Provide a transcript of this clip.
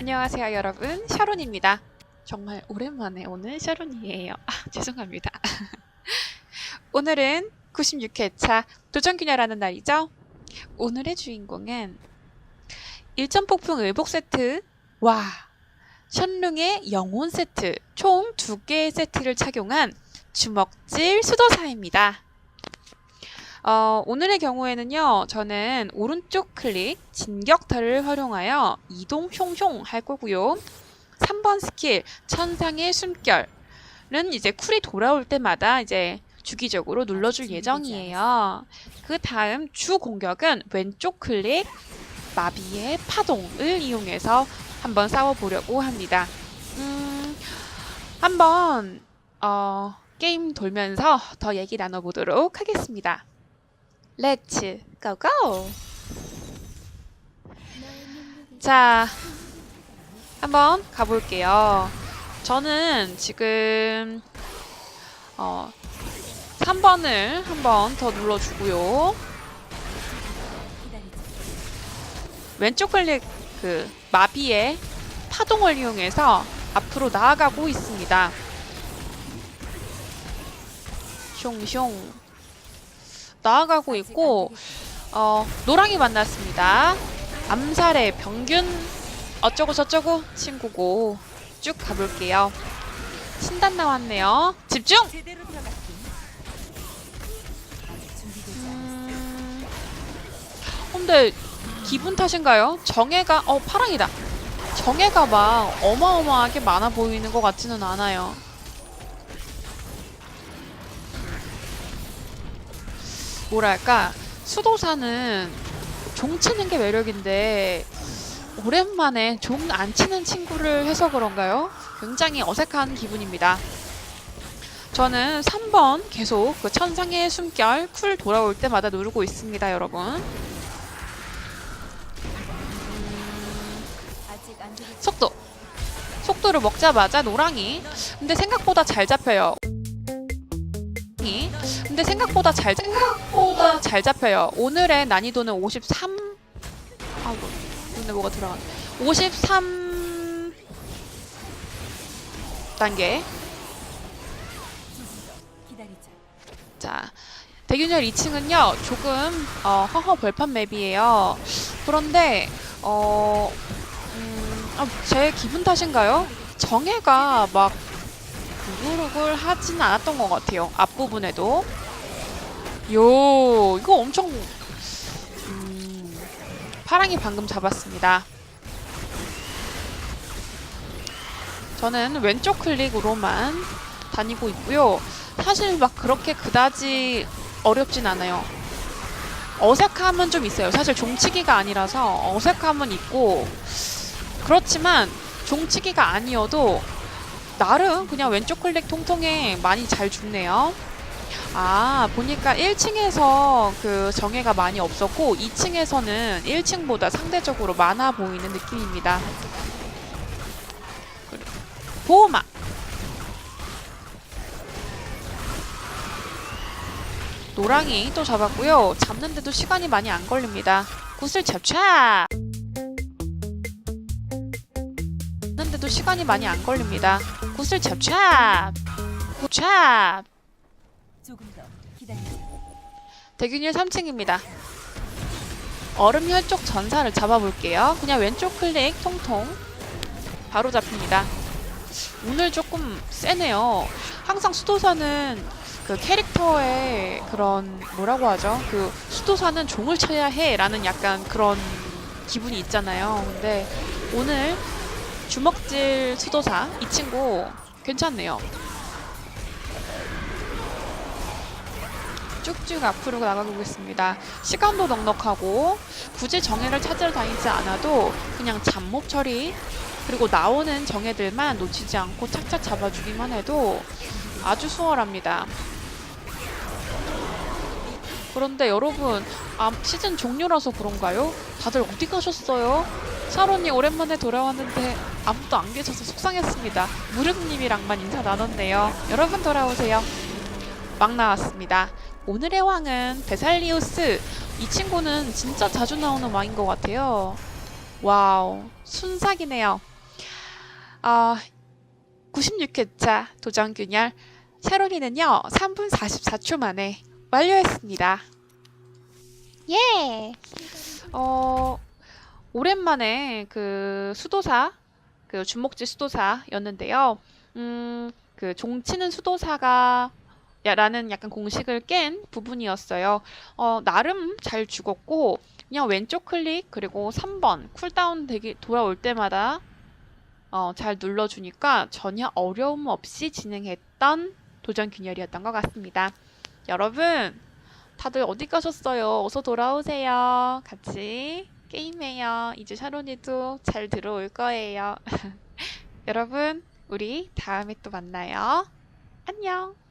안녕하세요 여러분. 샤론입니다. 정말 오랜만에 오는 샤론이에요. 아 죄송합니다. 오늘은 96회차 도전균열하는 날이죠? 오늘의 주인공은 일전폭풍 의복 세트. 와 션룽의 영혼 세트. 총두 개의 세트를 착용한 주먹질 수도사입니다 어, 오늘의 경우에는요, 저는 오른쪽 클릭 진격타를 활용하여 이동 흉흉 할 거고요. 3번 스킬 천상의 숨결은 이제 쿨이 돌아올 때마다 이제 주기적으로 눌러줄 예정이에요. 그 다음 주 공격은 왼쪽 클릭 마비의 파동을 이용해서 한번 싸워보려고 합니다. 음, 한번 어, 게임 돌면서 더 얘기 나눠보도록 하겠습니다. 렛츠 고고! 자, 한번 가볼게요. 저는 지금 어 3번을 한번 더 눌러주고요. 왼쪽 클릭 그 마비의 파동을 이용해서 앞으로 나아가고 있습니다. 숑숑 나아가고 있고 어, 노랑이 만났습니다. 암살의 병균 어쩌고 저쩌고 친구고 쭉 가볼게요. 신단 나왔네요. 집중! 음, 근데 기분 탓인가요? 정해가 어 파랑이다. 정해가 막 어마어마하게 많아 보이는 것 같지는 않아요. 뭐랄까 수도사는 종 치는 게 매력인데 오랜만에 종 안 치는 친구를 해서 그런가요? 굉장히 어색한 기분입니다. 저는 3번 계속 그 천상의 숨결 쿨 돌아올 때마다 누르고 있습니다, 여러분. 속도. 속도를 먹자마자 노랑이. 근데 생각보다 잘 잡혀요. 이. 근데 생각보다 잘 생각보다 잘 잡혀요. 오늘의 난이도는 53 아이고 근데 뭐가 들어갔네. 53 단계. 자, 대균열 2층은요 조금 어, 허허 벌판 맵이에요. 그런데 어, 음, 아, 제 기분 탓인가요? 정해가 막 루글루글 하진 않았던 것 같아요. 앞부분에도. 요, 이거 엄청, 음, 파랑이 방금 잡았습니다. 저는 왼쪽 클릭으로만 다니고 있고요. 사실 막 그렇게 그다지 어렵진 않아요. 어색함은 좀 있어요. 사실 종치기가 아니라서 어색함은 있고, 그렇지만 종치기가 아니어도 나름 그냥 왼쪽 클릭 통통에 많이 잘 죽네요. 아, 보니까 1층에서 그 정해가 많이 없었고 2층에서는 1층보다 상대적으로 많아 보이는 느낌입니다. 보호막. 노랑이 또 잡았고요. 잡는데도 시간이 많이 안 걸립니다. 구슬 찹찹! 잡는데도 시간이 많이 안 걸립니다. 구슬 찹찹! 찹! 조금 더 기다리자. 대균율 3층입니다. 얼음 혈족 전사를 잡아볼게요. 그냥 왼쪽 클릭 통통 바로 잡힙니다. 오늘 조금 세네요. 항상 수도사는 그 캐릭터의 그런 뭐라고 하죠? 그 수도사는 종을 쳐야 해 라는 약간 그런 기분이 있잖아요. 근데 오늘 주먹질 수도사 이 친구 괜찮네요. 쭉쭉 앞으로 나가고 있습니다. 시간도 넉넉하고 굳이 정해를 찾으러 다니지 않아도 그냥 잡몹 처리 그리고 나오는 정해들만 놓치지 않고 착착 잡아주기만 해도 아주 수월합니다. 그런데 여러분 아, 시즌 종료라서 그런가요? 다들 어디 가셨어요? 샤론이 오랜만에 돌아왔는데 아무도 안 계셔서 속상했습니다. 무릎님이랑만 인사 나눴네요. 여러분 돌아오세요. 막 나왔습니다. 오늘의 왕은 베살리우스. 이 친구는 진짜 자주 나오는 왕인 것 같아요. 와우. 순삭이네요. 아, 96회차 도전 균열 샤로니는요 3분 44초 만에 완료했습니다. 예. 어 오랜만에 그 수도사 그 주목지 수도사였는데요. 음, 그 종치는 수도사가 야- 라는 약간 공식을 깬 부분이었어요. 어, 나름 잘 죽었고 그냥 왼쪽 클릭 그리고 3번 쿨다운 되기 돌아올 때마다 어, 잘 눌러주니까 전혀 어려움 없이 진행했던 도전 균열이었던 것 같습니다. 여러분 다들 어디 가셨어요? 어서 돌아오세요. 같이 게임해요. 이제 샤론이도 잘 들어올 거예요. 여러분 우리 다음에 또 만나요. 안녕.